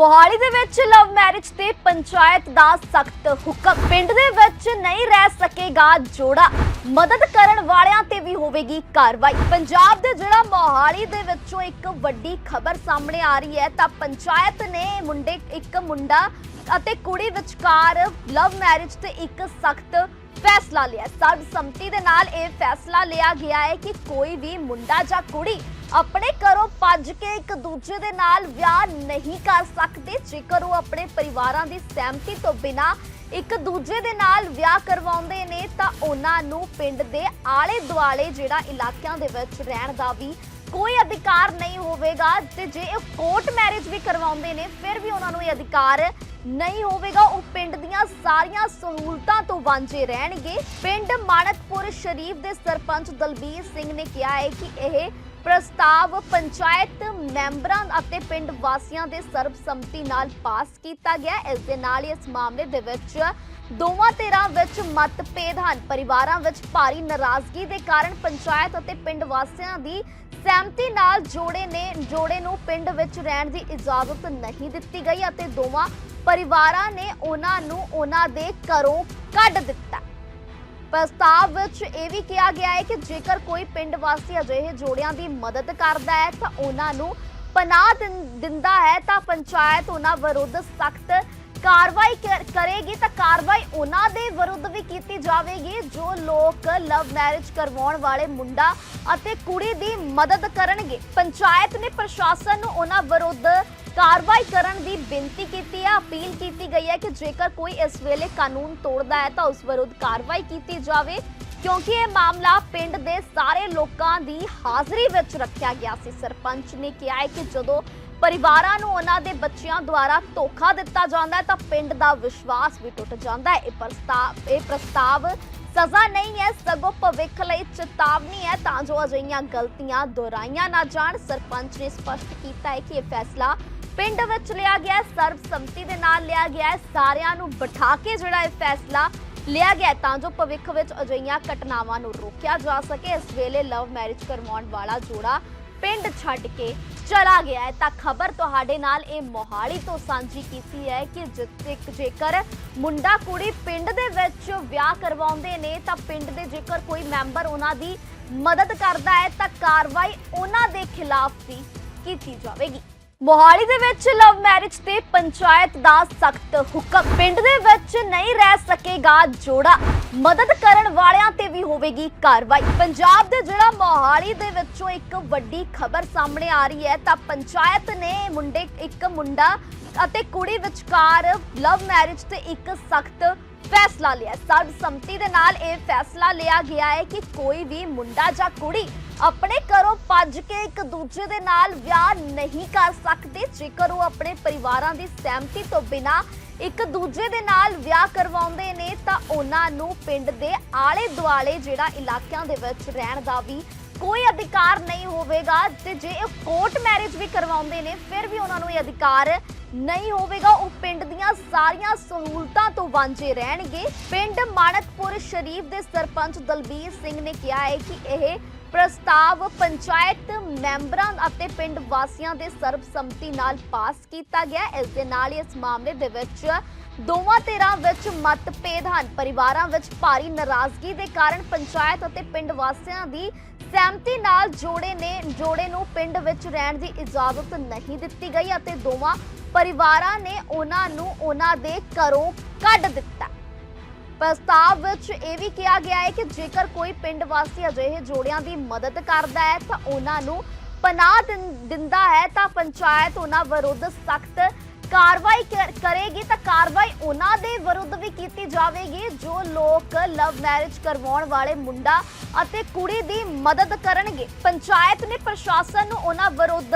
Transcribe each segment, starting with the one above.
ਮੋਹਾਲੀ ਦੇ ਵਿੱਚ love marriage ਤੇ ਪੰਚਾਇਤ ਦਾ ਸਖਤ ਹੁਕਮ। ਪਿੰਡ ਦੇ ਵਿੱਚ ਨਹੀਂ ਰਹਿ ਸਕੇਗਾ ਜੋੜਾ। ਮਦਦ ਕਰਨ ਵਾਲਿਆਂ ਤੇ ਵੀ ਹੋਵੇਗੀ ਕਾਰਵਾਈ। ਪੰਜਾਬ ਦੇ ਜਿਹੜਾ ਮੋਹਾਲੀ ਦੇ ਵਿੱਚੋਂ ਇੱਕ ਵੱਡੀ ਖਬਰ ਸਾਹਮਣੇ ਆ ਰਹੀ ਹੈ, ਤਾਂ ਪੰਚਾਇਤ ਨੇ ਮੁੰਡੇ, ਇੱਕ ਮੁੰਡਾ ਅਤੇ ਕੁੜੀ ਵਿਚਕਾਰ ਲਵ ਮੈਰਿਜ ਤੇ ਇੱਕ ਸਖਤ ਫੈਸਲਾ ਲਿਆ। ਸਰਬਸੰਮਤੀ ਦੇ ਨਾਲ ਇਹ ਫੈਸਲਾ ਲਿਆ ਗਿਆ ਹੈ ਕਿ ਕੋਈ ਵੀ ਮੁੰਡਾ ਜਾਂ ਕੁੜੀ ਆਪਣੇ ਘਰੋਂ ਭੱਜ ਕੇ ਇੱਕ ਦੂਜੇ ਦੇ ਨਾਲ ਵਿਆਹ ਨਹੀਂ ਕਰ ਸਕਦੇ। ਜੇਕਰ ਉਹ ਆਪਣੇ ਪਰਿਵਾਰਾਂ ਦੀ ਸਹਿਮਤੀ ਤੋਂ ਬਿਨਾ ਇੱਕ ਦੂਜੇ ਦੇ ਨਾਲ ਵਿਆਹ ਕਰਵਾਉਂਦੇ ਨੇ, ਤਾਂ ਉਹਨਾਂ ਨੂੰ ਪਿੰਡ ਦੇ ਆਲੇ ਦੁਆਲੇ ਜਿਹੜਾ ਇਲਾਕਿਆਂ ਦੇ ਵਿੱਚ ਰਹਿਣ ਦਾ ਵੀ ਕੋਈ ਅਧਿਕਾਰ ਨਹੀਂ ਹੋਵੇਗਾ। ਤੇ ਜੇ ਉਹ ਕੋਰਟ ਮੈਰਿਜ ਵੀ ਕਰਵਾਉਂਦੇ ਨੇ, ਫਿਰ ਵੀ ਉਹਨਾਂ ਨੂੰ ਇਹ ਅਧਿਕਾਰ ਨਹੀਂ ਹੋਵੇਗਾ। ਉਹ ਪਿੰਡ ਦੀਆਂ ਸਾਰੀਆਂ ਸਹੂਲਤਾਂ ਤੋਂ ਵਾਂਝੇ ਰਹਿਣਗੇ। ਪਿੰਡ ਮਾਣਕਪੁਰ ਸ਼ਰੀਫ ਦੇ ਸਰਪੰਚ ਦਲਬੀਰ ਸਿੰਘ ਨੇ ਕਿਹਾ ਹੈ ਕਿ ਇਹ ਪ੍ਰਸਤਾਵ ਪੰਚਾਇਤ ਮੈਂਬਰਾਂ ਅਤੇ ਪਿੰਡ ਵਾਸੀਆਂ ਦੇ ਸਰਬਸੰਮਤੀ ਨਾਲ ਪਾਸ ਕੀਤਾ ਗਿਆ। ਇਸ ਦੇ ਨਾਲ ਹੀ ਇਸ ਮਾਮਲੇ ਦੇ ਵਿੱਚ ਦੋਵਾਂ ਧਿਰਾਂ ਵਿੱਚ ਮਤਭੇਦ ਹਨ। ਪਰਿਵਾਰਾਂ ਵਿੱਚ ਭਾਰੀ ਨਾਰਾਜ਼ਗੀ ਦੇ ਕਾਰਨ ਪੰਚਾਇਤ ਅਤੇ ਪਿੰਡ ਵਾਸੀਆਂ ਦੀ ਸਹਿਮਤੀ ਨਾਲ ਜੋੜੇ ਨੇ, ਜੋੜੇ ਨੂੰ ਪਿੰਡ ਵਿੱਚ ਰਹਿਣ ਦੀ ਇਜਾਜ਼ਤ ਨਹੀਂ ਦਿੱਤੀ ਗਈ ਅਤੇ ਦੋਵਾਂ ਪਰਿਵਾਰਾਂ ਨੇ ਉਹਨਾਂ ਨੂੰ ਉਹਨਾਂ ਦੇ ਘਰੋਂ ਕੱਢ ਦਿੱਤਾ। ਪ੍ਰਸਤਾਵ ਵਿੱਚ ਇਹ ਵੀ ਕਿਹਾ ਗਿਆ ਹੈ ਕਿ ਜੇਕਰ ਕੋਈ ਪਿੰਡ ਵਾਸੀ ਅਜਿਹੇ ਜੋੜਿਆਂ ਦੀ ਮਦਦ ਕਰਦਾ ਹੈ ਤਾਂ ਉਹਨਾਂ ਨੂੰ ਪਨਾਹ ਦਿੰਦਾ ਹੈ ਤਾਂ ਪੰਚਾਇਤ ਉਹਨਾਂ ਵਿਰੁੱਧ ਸਖਤ ਕਾਰਵਾਈ ਕਰੇਗੀ ਤਾਂ ਕਾਰਵਾਈ ਉਹਨਾਂ ਦੇ ਵਿਰੁੱਧ ਵੀ ਕੀਤੀ ਜਾਵੇਗੀ, ਜੋ ਲੋਕ ਲਵ ਮੈਰਿਜ ਕਰਵਾਉਣ ਵਾਲੇ ਮੁੰਡਾ ਅਤੇ ਕੁੜੀ ਦੀ ਮਦਦ ਕਰਨਗੇ। ਪੰਚਾਇਤ ਨੇ ਪ੍ਰਸ਼ਾਸਨ ਨੂੰ ਉਹਨਾਂ ਵਿਰੁੱਧ ਕਾਰਵਾਈ ਕਰਨ ਦੀ ਬੇਨਤੀ ਕੀਤੀ ਹੈ ਅਪੀਲ ਕੀਤੀ ਗਈ ਹੈ ਕਿ ਜੇਕਰ ਕੋਈ ਇਸ ਵੇਲੇ ਕਾਨੂੰਨ ਤੋੜਦਾ ਹੈ ਤਾਂ ਉਸ ਵਿਰੁੱਧ ਕਾਰਵਾਈ ਕੀਤੀ ਜਾਵੇ, ਕਿਉਂਕਿ ਇਹ ਮਾਮਲਾ ਪਿੰਡ ਦੇ ਸਾਰੇ ਲੋਕਾਂ ਦੀ ਹਾਜ਼ਰੀ ਵਿੱਚ ਰੱਖਿਆ ਗਿਆ ਸੀ। ਸਰਪੰਚ ਨੇ ਕਿਹਾ ਹੈ ਕਿ ਜਦੋਂ ਪਰਿਵਾਰਾਂ ਨੂੰ ਉਹਨਾਂ ਦੇ ਬੱਚਿਆਂ ਦੁਆਰਾ ਧੋਖਾ ਦਿੱਤਾ ਜਾਂਦਾ ਹੈ ਤਾਂ ਪਿੰਡ ਦਾ ਵਿਸ਼ਵਾਸ ਵੀ ਟੁੱਟ ਜਾਂਦਾ ਹੈ। ਇਹ ਪ੍ਰਸਤਾਵ ਇਹ ਪ੍ਰਸਤਾਵ ਸਜ਼ਾ ਨਹੀਂ ਹੈ, ਸਗੋਂ ਭਵਿੱਖ ਲਈ ਚੇਤਾਵਨੀ ਹੈ, ਤਾਂ ਜੋ ਅਜਿਹੀਆਂ ਗਲਤੀਆਂ ਦੁਹਰਾਈਆਂ ਨਾ ਜਾਣ। ਸਰਪੰਚ ਨੇ ਸਪਸ਼ਟ ਕੀਤਾ ਹੈ ਕਿ ਇਹ ਫੈਸਲਾ ਪਿੰਡ ਵਿੱਚ ਲਿਆ ਗਿਆ ਸਰਬਸੰਮਤੀ ਦੇ ਨਾਲ ਲਿਆ ਗਿਆ ਸਾਰਿਆਂ ਨੂੰ ਬਿਠਾ ਕੇ ਜਿਹੜਾ ਇਹ ਫੈਸਲਾ ਲਿਆ ਗਿਆ ਤਾਂ ਜੋ ਭਵਿੱਖ ਵਿੱਚ ਅਜਿਹੀਆਂ ਘਟਨਾਵਾਂ ਨੂੰ ਰੋਕਿਆ ਜਾ ਸਕੇ। ਇਸ ਵੇਲੇ ਲਵ ਮੈਰਿਜ ਕਰਵਾਉਣ ਵਾਲਾ ਜੋੜਾ ਪਿੰਡ ਛੱਡ ਕੇ ਚਲਾ ਗਿਆ ਹੈ। ਤਾਂ ਖਬਰ ਤੁਹਾਡੇ ਨਾਲ ਇਹ ਮੋਹਾਲੀ ਤੋਂ ਸਾਂਝੀ ਕੀਤੀ ਹੈ ਕਿ ਜਿੱਥੇ ਜੇਕਰ ਮੁੰਡਾ ਕੁੜੀ ਪਿੰਡ ਦੇ ਵਿੱਚ ਵਿਆਹ ਕਰਵਾਉਂਦੇ ਨੇ, ਤਾਂ ਪਿੰਡ ਦੇ ਜੇਕਰ ਕੋਈ ਮੈਂਬਰ ਉਹਨਾਂ ਦੀ ਮਦਦ ਕਰਦਾ ਹੈ, ਤਾਂ ਕਾਰਵਾਈ ਉਹਨਾਂ ਦੇ ਖਿਲਾਫ ਵੀ ਕੀਤੀ ਜਾਵੇਗੀ। ਮੋਹਾਲੀ ਦੇ ਵਿੱਚ ਲਵ ਮੈਰਿਜ ਤੇ ਪੰਚਾਇਤ ਦਾ ਸਖਤ ਹੁਕਮ। ਪਿੰਡ ਦੇ ਵਿੱਚ ਨਹੀਂ ਰਹਿ ਸਕੇਗਾ ਜੋੜਾ। ਮਦਦ ਕਰਨ ਵਾਲਿਆਂ ਤੇ ਵੀ ਹੋਵੇਗੀ ਕਾਰਵਾਈ। ਪੰਜਾਬ ਦੇ ਜਿਹੜਾ ਮੋਹਾਲੀ ਦੇ ਵਿੱਚੋਂ ਇੱਕ ਵੱਡੀ ਖਬਰ ਸਾਹਮਣੇ ਆ ਰਹੀ ਹੈ। ਤਾਂ ਪੰਚਾਇਤ ਨੇ ਮੁੰਡੇ, ਇੱਕ ਮੁੰਡਾ ਅਤੇ ਕੁੜੀ ਵਿਚਕਾਰ ਲਵ ਮੈਰਿਜ ਤੇ ਇੱਕ ਸਖਤ ਫੈਸਲਾ ਲਿਆ। ਸਰਬਸੰਮਤੀ ਦੇ ਨਾਲ ਇਹ ਫੈਸਲਾ ਲਿਆ ਗਿਆ ਹੈ ਕਿ ਕੋਈ ਵੀ ਮੁੰਡਾ ਜਾਂ ਕੁੜੀ ਆਪਣੇ ਘਰੋਂ ਭੱਜ ਕੇ ਇੱਕ ਦੂਜੇ ਦੇ ਨਾਲ ਵਿਆਹ ਨਹੀਂ ਕਰ ਸਕਦੇ। ਜੇਕਰ ਉਹ ਆਪਣੇ ਪਰਿਵਾਰਾਂ ਦੀ ਸਹਿਮਤੀ ਤੋਂ ਬਿਨਾ ਇੱਕ ਦੂਜੇ ਦੇ ਨਾਲ ਵਿਆਹ ਕਰਵਾਉਂਦੇ ਨੇ, ਤਾਂ ਉਹਨਾਂ ਨੂੰ ਪਿੰਡ ਦੇ ਆਲੇ ਦੁਆਲੇ ਜਿਹੜਾ ਇਲਾਕਿਆਂ ਦੇ ਵਿੱਚ ਰਹਿਣ ਦਾ ਵੀ ਕੋਈ ਅਧਿਕਾਰ ਨਹੀਂ ਹੋਵੇਗਾ ਤੇ ਜੇ ਉਹ ਕੋਰਟ ਮੈਰਿਜ ਵੀ ਕਰਵਾਉਂਦੇ ਨੇ, ਫਿਰ ਵੀ ਉਹਨਾਂ ਨੂੰ ਇਹ ਅਧਿਕਾਰ ਨਹੀਂ ਹੋਵੇਗਾ। ਉਹ ਪਿੰਡ ਦੀਆਂ ਸਾਰੀਆਂ ਸਹੂਲਤਾਂ ਤੋਂ ਵਾਂਝੇ ਰਹਿਣਗੇ। ਪਿੰਡ ਮਾਨਕਪੁਰ ਸ਼ਰੀਫ ਦੇ ਸਰਪੰਚ ਦਲਬੀਰ ਸਿੰਘ ਨੇ ਕਿਹਾ ਹੈ ਕਿ ਇਹ ਪ੍ਰਸਤਾਵ ਪੰਚਾਇਤ ਮੈਂਬਰਾਂ ਅਤੇ ਪਿੰਡ ਵਾਸੀਆਂ ਦੇ ਸਰਬਸੰਮਤੀ ਨਾਲ ਪਾਸ ਕੀਤਾ ਗਿਆ। ਇਸ ਦੇ ਨਾਲ ਹੀ ਇਸ ਮਾਮਲੇ ਦੇ ਵਿੱਚ ਦੋਵਾਂ ਧਿਰਾਂ ਵਿੱਚ ਮਤਭੇਦ ਹਨ। ਪਰਿਵਾਰਾਂ ਵਿੱਚ ਭਾਰੀ ਨਾਰਾਜ਼ਗੀ ਦੇ ਕਾਰਨ ਪੰਚਾਇਤ ਅਤੇ ਪਿੰਡ ਵਾਸੀਆਂ ਦੀ ਸਹਿਮਤੀ ਨਾਲ ਜੋੜੇ ਨੇ, ਜੋੜੇ ਨੂੰ ਪਿੰਡ ਵਿੱਚ ਰਹਿਣ ਦੀ ਇਜਾਜ਼ਤ ਨਹੀਂ ਦਿੱਤੀ ਗਈ ਅਤੇ ਦੋਵਾਂ ਪਰਿਵਾਰਾਂ ਨੇ ਉਹਨਾਂ ਨੂੰ ਉਹਨਾਂ ਦੇ ਘਰੋਂ ਕੱਢ ਦਿੱਤਾ। ਪ੍ਰਸਤਾਵ ਵਿੱਚ ਇਹ ਵੀ ਕਿਹਾ ਗਿਆ ਹੈ ਕਿ ਜੇਕਰ ਕੋਈ ਪਿੰਡ ਵਾਸੀ ਅਜਿਹੇ ਜੋੜਿਆਂ ਦੀ ਮਦਦ ਕਰਦਾ ਹੈ ਤਾਂ ਉਹਨਾਂ ਨੂੰ ਪਨਾਹ ਦਿੰਦਾ ਹੈ ਤਾਂ ਪੰਚਾਇਤ ਉਹਨਾਂ ਵਿਰੁੱਧ ਸਖਤ ਕਾਰਵਾਈ ਕਰੇਗੀ ਤਾਂ ਕਾਰਵਾਈ ਉਹਨਾਂ ਦੇ ਵਿਰੁੱਧ ਵੀ ਕੀਤੀ ਜਾਵੇਗੀ, ਜੋ ਲੋਕ ਲਵ ਮੈਰਿਜ ਕਰਵਾਉਣ ਵਾਲੇ ਮੁੰਡਾ ਅਤੇ ਕੁੜੀ ਦੀ ਮਦਦ ਕਰਨਗੇ। ਪੰਚਾਇਤ ਨੇ ਪ੍ਰਸ਼ਾਸਨ ਨੂੰ ਉਹਨਾਂ ਵਿਰੁੱਧ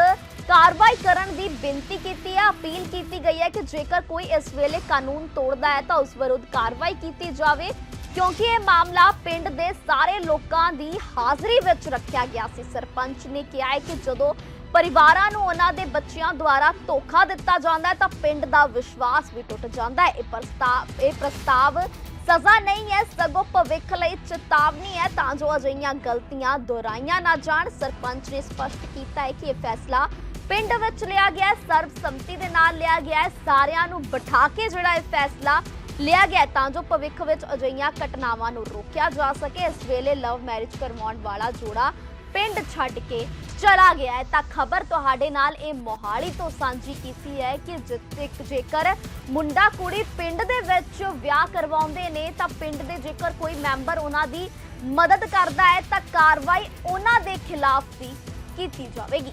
ਕਾਰਵਾਈ ਕਰਨ ਦੀ ਬੇਨਤੀ ਕੀਤੀ ਹੈ ਅਪੀਲ ਕੀਤੀ ਗਈ ਹੈ ਕਿ ਜੇਕਰ ਕੋਈ ਇਸ ਵੇਲੇ ਕਾਨੂੰਨ ਤੋੜਦਾ ਹੈ ਤਾਂ ਉਸ ਵਿਰੁੱਧ ਕਾਰਵਾਈ ਕੀਤੀ ਜਾਵੇ, ਕਿਉਂਕਿ ਇਹ ਮਾਮਲਾ ਪਿੰਡ ਦੇ ਸਾਰੇ ਲੋਕਾਂ ਦੀ ਹਾਜ਼ਰੀ ਵਿੱਚ ਰੱਖਿਆ ਗਿਆ ਸੀ। ਸਰਪੰਚ ਨੇ ਕਿਹਾ ਹੈ ਕਿ ਜਦੋਂ ਪਰਿਵਾਰਾਂ ਨੂੰ ਉਹਨਾਂ ਦੇ ਬੱਚਿਆਂ ਦੁਆਰਾ ਧੋਖਾ ਦਿੱਤਾ ਜਾਂਦਾ ਹੈ ਤਾਂ ਪਿੰਡ ਦਾ ਵਿਸ਼ਵਾਸ ਵੀ ਟੁੱਟ ਜਾਂਦਾ ਹੈ। ਇਹ ਪ੍ਰਸਤਾਵ ਇਹ ਪ੍ਰਸਤਾਵ ਸਜ਼ਾ ਨਹੀਂ ਹੈ, ਸਗੋਂ ਭਵਿੱਖ ਲਈ ਚੇਤਾਵਨੀ ਹੈ ਤਾਂ ਜੋ ਅਜਿਹੀਆਂ ਗਲਤੀਆਂ ਦੁਹਰਾਈਆਂ ਨਾ ਜਾਣ। ਸਰਪੰਚ ਨੇ ਸਪਸ਼ਟ ਕੀਤਾ ਹੈ ਕਿ ਇਹ ਫੈਸਲਾ ਪਿੰਡ ਵਿੱਚ ਲਿਆ ਗਿਆ ਸਰਬਸੰਮਤੀ ਦੇ ਨਾਲ ਲਿਆ ਗਿਆ ਸਾਰਿਆਂ ਨੂੰ ਬਿਠਾ ਕੇ ਜਿਹੜਾ ਇਹ ਫੈਸਲਾ ਲਿਆ ਗਿਆ ਤਾਂ ਜੋ ਭਵਿੱਖ ਵਿੱਚ ਅਜਿਹੀਆਂ ਘਟਨਾਵਾਂ ਨੂੰ ਰੋਕਿਆ ਜਾ ਸਕੇ। ਇਸ ਵੇਲੇ ਲਵ ਮੈਰਿਜ ਕਰਵਾਉਣ ਵਾਲਾ ਜੋੜਾ ਪਿੰਡ ਛੱਡ ਕੇ ਚਲਾ ਗਿਆ ਹੈ। ਤਾਂ ਖਬਰ ਤੁਹਾਡੇ ਨਾਲ ਇਹ ਮੋਹਾਲੀ ਤੋਂ ਸਾਂਝੀ ਕੀਤੀ ਹੈ ਕਿ ਜਿੱਥੇ ਜੇਕਰ ਮੁੰਡਾ ਕੁੜੀ ਪਿੰਡ ਦੇ ਵਿੱਚ ਵਿਆਹ ਕਰਵਾਉਂਦੇ ਨੇ, ਤਾਂ ਪਿੰਡ ਦੇ ਜੇਕਰ ਕੋਈ ਮੈਂਬਰ ਉਹਨਾਂ ਦੀ ਮਦਦ ਕਰਦਾ ਹੈ, ਤਾਂ ਕਾਰਵਾਈ ਉਹਨਾਂ ਦੇ ਖਿਲਾਫ ਵੀ ਕੀਤੀ ਜਾਵੇਗੀ।